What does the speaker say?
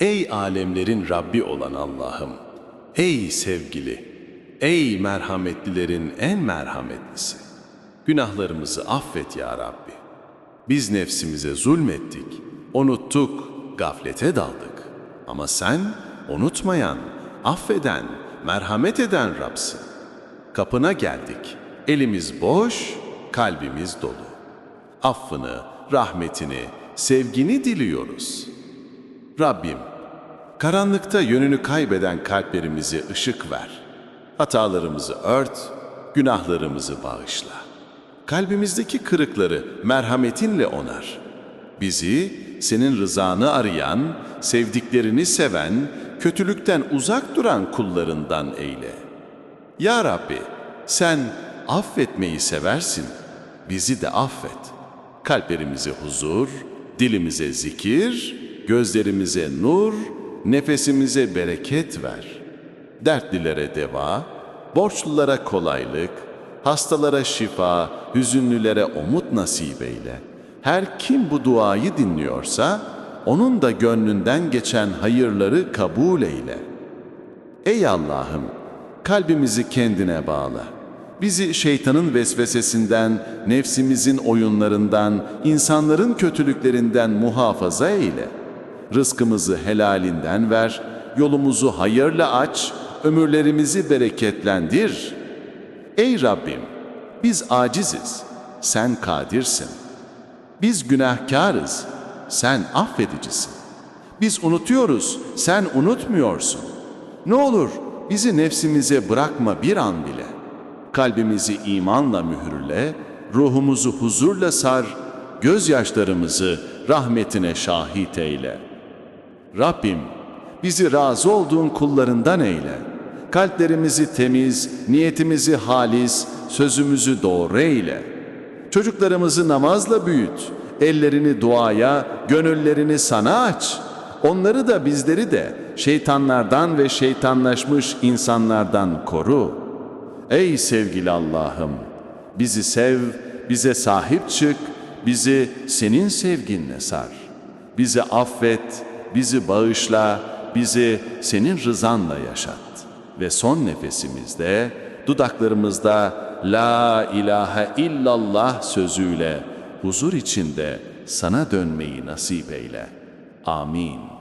Ey alemlerin Rabbi olan Allah'ım! Ey sevgili! Ey merhametlilerin en merhametlisi! Günahlarımızı affet ya Rabbi. Biz nefsimize zulmettik, unuttuk, gaflete daldık. Ama sen unutmayan, affeden, merhamet eden Rab'sın. Kapına geldik. Elimiz boş, kalbimiz dolu. Affını, rahmetini, sevgini diliyoruz. Rabbim, karanlıkta yönünü kaybeden kalplerimize ışık ver. Hatalarımızı ört, günahlarımızı bağışla. Kalbimizdeki kırıkları merhametinle onar. Bizi senin rızanı arayan, sevdiklerini seven, kötülükten uzak duran kullarından eyle. Ya Rabbi, sen affetmeyi seversin. Bizi de affet. Kalplerimize huzur, dilimize zikir, gözlerimize nur, nefesimize bereket ver. Dertlilere deva, borçlulara kolaylık, hastalara şifa, hüzünlülere umut nasip eyle. Her kim bu duayı dinliyorsa, onun da gönlünden geçen hayırları kabul eyle. Ey Allah'ım, kalbimizi kendine bağla. Bizi şeytanın vesvesesinden, nefsimizin oyunlarından, insanların kötülüklerinden muhafaza eyle. Rızkımızı helalinden ver, yolumuzu hayırla aç, ömürlerimizi bereketlendir. Ey Rabbim, biz aciziz, sen kadirsin. Biz günahkarız, sen affedicisin. Biz unutuyoruz, sen unutmuyorsun. Ne olur bizi nefsimize bırakma bir an bile. Kalbimizi imanla mühürle, ruhumuzu huzurla sar, gözyaşlarımızı rahmetine şahit eyle. Rabbim, bizi razı olduğun kullarından eyle. Kalplerimizi temiz, niyetimizi halis, sözümüzü doğru eyle. Çocuklarımızı namazla büyüt, ellerini duaya, gönüllerini sana aç. Onları da bizleri de şeytanlardan ve şeytanlaşmış insanlardan koru. Ey sevgili Allah'ım, bizi sev, bize sahip çık, bizi senin sevginle sar. Bizi affet, bizi bağışla, bizi senin rızanla yaşat. Ve son nefesimizde, dudaklarımızda La ilahe illallah sözüyle huzur içinde sana dönmeyi nasip eyle. Amin.